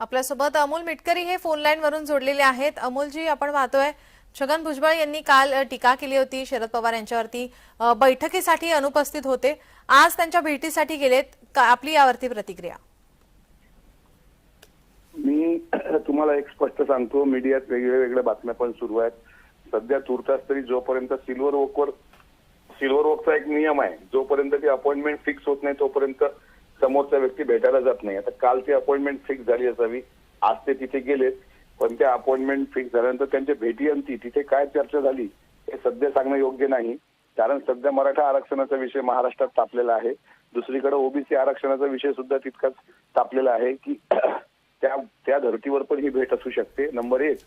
आपल्यासोबत अमोल मिटकरी हे phone line वरून जोडलेले आहेत. अमोलजी आपण पाहतोय छगन भुजबळ यांनी काल टीका केली होती शरद पवार यांच्यावरती. बैठकीसाठी अनुपस्थित होते. आज त्यांच्या भेटीसाठी गेलेत. आपली यावरती प्रतिक्रिया. मी तुम्हाला एक स्पष्ट सांगतो. मीडियात वेगळ्या वेगळ्या बातम्या पण सुरू आहेत. सध्या तुर्तास तरी जोपर्यंत सिल्वर वोकवर सिल्वर वोकचा एक नियम आहे जोपर्यंत ती अपॉइंटमेंट फिक्स होत नाही तोपर्यंत समोरचा व्यक्ती भेटायला जात नाही. आता काल ती अपॉइंटमेंट फिक्स झाली असावी. आज ते तिथे गेलेत. पण त्या अपॉइंटमेंट फिक्स झाल्यानंतर त्यांच्या भेटी अंती तिथे काय चर्चा झाली हे सध्या सांगणं योग्य नाही. कारण सध्या मराठा आरक्षणाचा विषय महाराष्ट्रात तापलेला आहे. दुसरीकडे ओबीसी आरक्षणाचा विषय सुद्धा तितकाच तापलेला आहे की त्या त्या धर्तीवर पण ही भेट असू शकते. नंबर एक.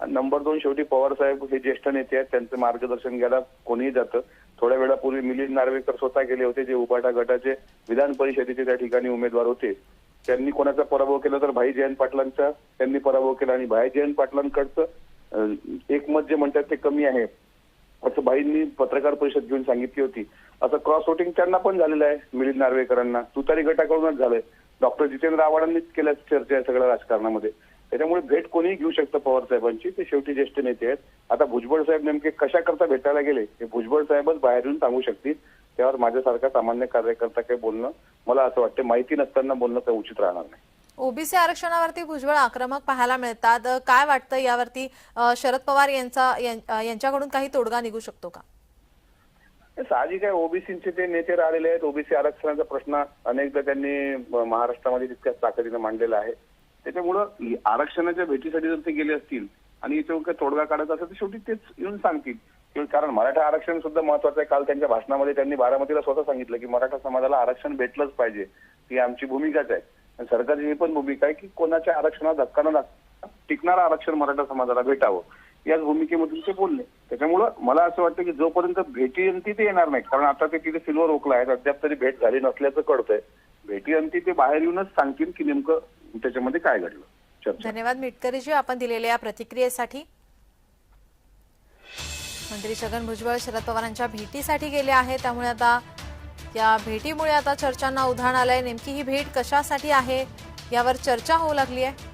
आणि नंबर दोन शेवटी पवार साहेब हे ज्येष्ठ नेते आहेत. त्यांचं मार्गदर्शन घ्यायला कोणीही जातं. थोड्या वेळापूर्वी मिलिंद नार्वेकर स्वतः गेले होते जे उबाटा गटाचे विधान परिषदेचे त्या ठिकाणी उमेदवार होते. त्यांनी कोणाचा पराभव केला तर भाई जयंत पाटलांचा त्यांनी पराभव केला आणि भाई जयंत पाटलांकडचं एकमत जे म्हणतात ते कमी आहे असं भाईंनी पत्रकार परिषद घेऊन सांगितली होती. असं क्रॉस वोटिंग त्यांना पण झालेलं आहे मिलिंद नार्वेकरांना. तुतारी गटाकडूनच झालंय. डॉक्टर जितेंद्र आव्हाडांनीच केल्या चर्चा आहे सगळ्या राजकारणामध्ये. त्याच्यामुळे भेट कोणीही घेऊ शकतं पवार साहेबांची. ते शेवटी ज्येष्ठ नेते आहेत. आता भुजबळ साहेब नेमके कशा करता भेटायला गेले हे भुजबळ साहेबच बाहेर येऊन सांगू शकतील. त्यावर माझ्यासारखा सामान्य कार्यकर्ता काही बोलणं मला असं वाटतं माहिती नसताना बोलणं काही उचित राहणार नाही. ओबीसी आरक्षणावरती भुजबळ आक्रमक पाहायला मिळतात. काय वाटतं यावरती? शरद पवार यांचा यांच्याकडून काही तोडगा निघू शकतो का? हे साहजिक आहे. ओबीसीचे ते नेते राहिलेले आहेत. ओबीसी आरक्षणाचा प्रश्न अनेकदा त्यांनी महाराष्ट्रामध्ये तितक्याच ताकदीनं मांडलेला आहे. त्याच्यामुळं आरक्षणाच्या भेटीसाठी जर ते गेले असतील आणि याच्यावर काही तोडगा काढायचा असेल तर शेवटी तेच येऊन सांगतील. कारण मराठा आरक्षण सुद्धा महत्वाचं आहे. काल त्यांच्या भाषणामध्ये त्यांनी बारामतीला स्वतः सांगितलं की मराठा समाजाला आरक्षण भेटलंच पाहिजे. ही आमची भूमिकाच आहे. आणि सरकारची ही पण भूमिका आहे की कोणाच्या आरक्षणात धक्का न लागता टिकणारं आरक्षण मराठा समाजाला भेटावं. याच भूमिकेमधून ते बोलले. त्याच्यामुळं मला असं वाटतं की जोपर्यंत भेटी अंती ते येणार नाहीत कारण आता ते तिथे सिल्वर ओकला आहेत अद्याप तरी भेट झाली नसल्याचं कळतंय. भेटी अंती ते बाहेर येऊनच सांगतील की नेमकं त्याच्यामध्ये काय घडलं? धन्यवाद मिटकरीजी आपण दिलेल्या या प्रतिक्रियेसाठी. मंत्री छगन भुजबळ शरद पवारांच्या भेटीसाठी गेले आहे त्यामुळे आता या भेटीमुळे आता चर्चांना उधाण आलंय. नेमकी ही भेट कशासाठी आहे? यावर चर्चा होऊ लागली आहे.